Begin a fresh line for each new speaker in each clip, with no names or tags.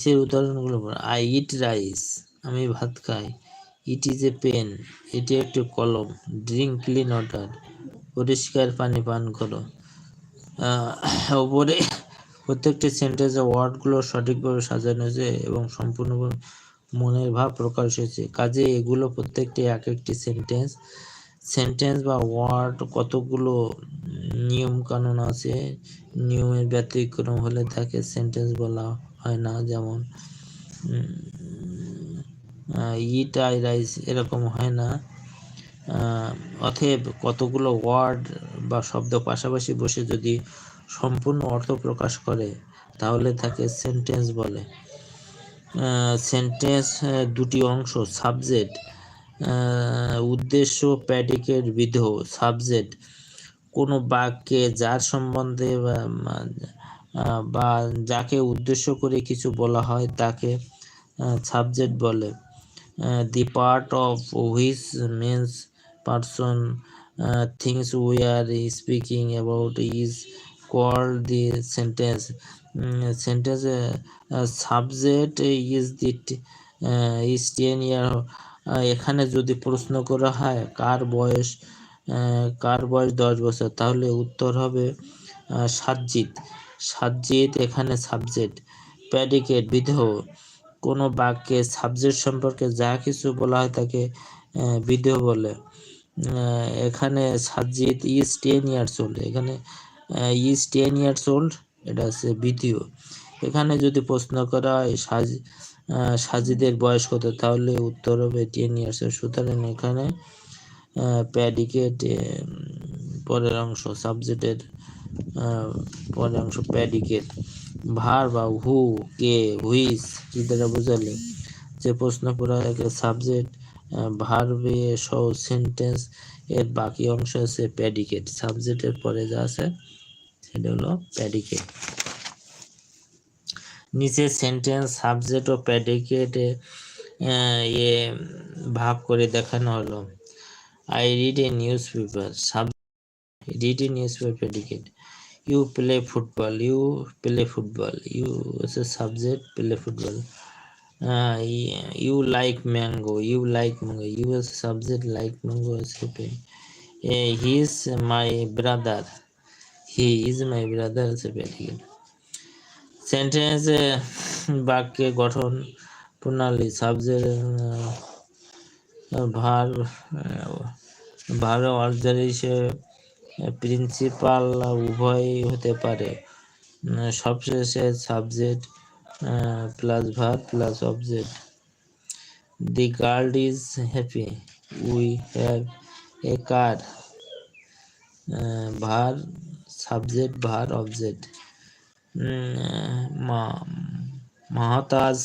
সে উদাহরণগুলো I eat rice আমি ভাত খাই। ইট ইজ এ পেন এটি একটি কলম। ড্রিঙ্ক ক্লিন ওয়াটার পরিষ্কার পানি পান করো। ওপরে প্রত্যেকটি সেন্টেন্সে ওয়ার্ডগুলো সঠিকভাবে সাজানো হয়েছে এবং সম্পূর্ণভাবে মনের ভাব প্রকাশ হয়েছে। কাজে এগুলো প্রত্যেকটি এক একটি সেন্টেন্স সেন্টেন্স বা ওয়ার্ড কতগুলো নিয়ম কানুন আছে? নিয়মের ব্যতিক্রম হলে তাকে সেন্টেন্স বলা হয় না, যেমন ইট আই রাইস এরকম হয় না। অতএব কতগুলো ওয়ার্ড বা শব্দ পাশাপাশি বসে যদি সম্পূর্ণ অর্থ প্রকাশ করে, তাহলে তাকে সেন্টেন্স বলে। সেন্টেন্স দুটি অংশ, সাবজেক্ট উদ্দেশ্য প্যাডিকেট বিধ সাবজেক্ট, কোনো বাক্যে যার সম্বন্ধে বা যাকে উদ্দেশ্য করে কিছু বলা হয় তাকে সাবজেক্ট বলে। The part of which means person things we are speaking about is called the sentence sentence subject is the is ten year এখানে যদি প্রশ্ন করা হয়, কার বয়স কার বয়স দশ বছর, তাহলে উত্তর হবে সাজ্জিত সাজ্জিত এখানে সাবজেক্ট প্যাডিকেট বিধ কোনো বাক্যে সাবজেক্ট সম্পর্কে যা কিছু বলা হয় তাকে বিধ বলে। এখানে Sajid is ten years old এখানে ইজ টেন ইয়ার্স ওল্ড এটা হচ্ছে দ্বিতীয় এখানে যদি প্রশ্ন করা হয়, সাজ সাজিদের বয়স কত? তাহলে উত্তর হবে টেন ইয়ার্স সুতরাং এখানে প্যাডিকেট পরের অংশ সাবজেক্টের পরের অংশ প্যাডিকেট ভার বা হু কে হুইস কি দ্বারা বোঝালে যে প্রশ্ন করা একে সাবজেক্ট ভার্বে সহ সেন্টেন্স এর বাকি অংশ আছে প্যাডিকেট সাবজেক্টের পরে যা আছে, সেটা হলো প্যাডিকেট নিচে সেন্টেন্স সাবজেক্ট ও প্যাডিকেটে এ ভাগ করে দেখানো হলো। I read a news paper sub read a news paper predicate you play football you play football you হচ্ছে subject play football you like mango you like mango you হচ্ছে সাবজেক্ট লাইক ম্যাঙ্গো হচ্ছে he is my brother he is my brother হচ্ছে predicate sentence বাক্যে গঠন প্রণালী subject ভার ভার অর্জার হিসেবে প্রিন্সিপাল উভয়ই হতে পারে। সবশেষে subject plus verb plus object the girl is happy we have a car verb subject verb object Mahataj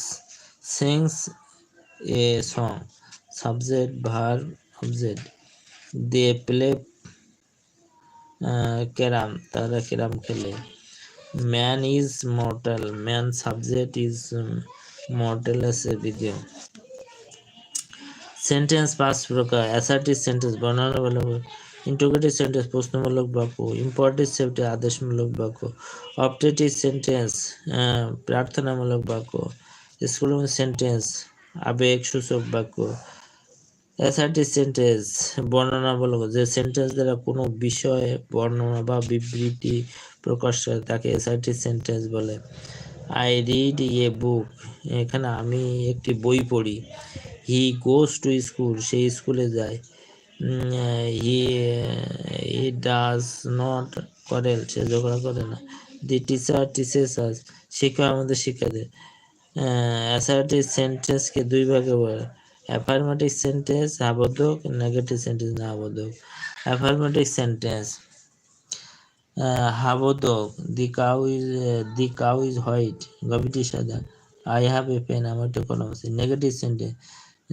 sings a song subject verb object They play carrom তারা ক্যারাম খেলে। Man is mortal, man subject is mortal আছে video sentence পাঁচ প্রকার, assertive sentence বর্ণনা বলে interrogative sentence, প্রশ্নমূলক বাক্য ইম্পর্টিভ sentence আদেশমূলক বাক্য, optative sentence প্রার্থনামূলক বাক্য স্কুল সেন্টেন্স, আবেগ সূচক বাক্য অ্যাসার্টিভ সেন্টেন্স বর্ণনামূলক যে সেন্টেন্স দ্বারা কোনো বিষয়ে বর্ণনা বা বিবৃতি প্রকাশ করে তাকে অ্যাসার্টিভ সেন্টেন্স বলে। আই রিড এ বুক এখানে আমি একটি বই পড়ি। হি গোস টু স্কুল সেই স্কুলে যায়। হি হি ডাজ নট করে, সে ঝগড়া করে না। দি টিচার টিচেস আস শিক্ষক আমাদের শিক্ষা দেয়। অ্যাসার্টিভ সেন্টেন্সকে দুই ভাগে বলে। অ্যাফার্মেটিভ সেন্টেন্স আবদ্ধক নেগেটিভ সেন্টেন্স না আবদ্ধক affirmative sentence হাবোধক the cow is the cow is white গবিটি সাদা আই হ্যাভ এ পেন আমার একটা কলম আছে নেগেটিভ সেন্টেন্স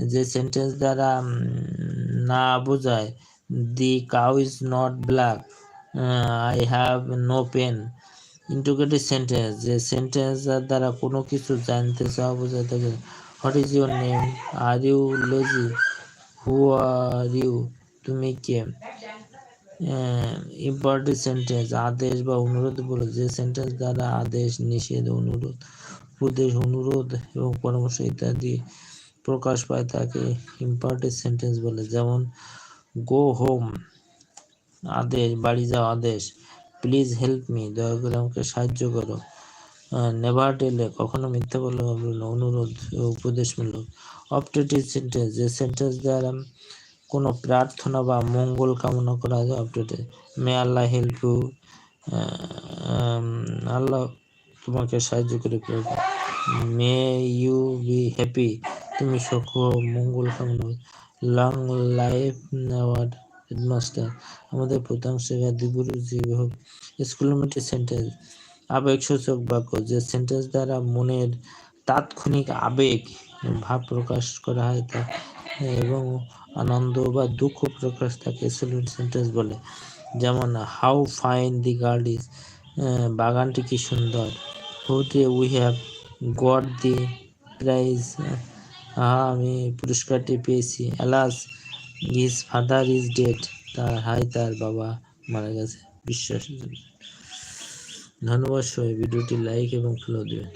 যে সেন্টেন্স দ্বারা না বোঝায় the cow is not black I have no pen interrogative sentence যে সেন্টেন্স দ্বারা কোনো কিছু জানতে চাওয়া বোঝায় থাকে what is your name are you lazy who are you তুমি কে? ইম্পর্টেন্ট সেন্টেন্স আদেশ বা অনুরোধ বলো। যে সেন্টেন্স দ্বারা আদেশ, নিষেধ, অনুরোধ, উপদেশ, অনুরোধ এবং পরামর্শ ইত্যাদি প্রকাশ পায়, তাকে ইম্পার্টেড সেন্টেন্স বলে। যেমন গো হোম আদেশ, বাড়ি যাওয়া আদেশ প্লিজ হেল্প মি দয়া করে আমাকে সাহায্য করো। নেভার টেলে কখনো মিথ্যা বলে বলল অনুরোধ উপদেশমূলক। অপটেটিভ সেন্টেন্স যে সেন্টেন্স দ্বারা কোনো প্রার্থনা বা মঙ্গল কামনা করা হয় optative may Allah help you Allah তোমাকে সাহায্য করে মে ইউ বি হ্যাপি তুমি সুখ মঙ্গল কামনা লং লাইফ আওয়ার হেডমাস্টার আমাদের প্রধান শিক্ষার্থী গুরুজি হোক স্কুলের মধ্যে সেন্টেন্স আবেগসূচক বাক্য যে সেন্টেন্স দ্বারা মনের তাৎক্ষণিক আবেগ ভাব প্রকাশ করা হয় তা, এবং আনন্দ বা দুঃখ প্রকাশ থাকে তাকে সেন্টেন্স বলে। যেমন how fine the garden is বাগানটি কি সুন্দর। হুটে we have got the prize হ্যাঁ আমি পুরস্কারটি পেয়েছি। Alas his father is dead তার হাই তার বাবা মারা গেছে। বিশ্বাস ধন্যবাদ সবাই ভিডিওটি লাইক এবং ফলো দেবেন।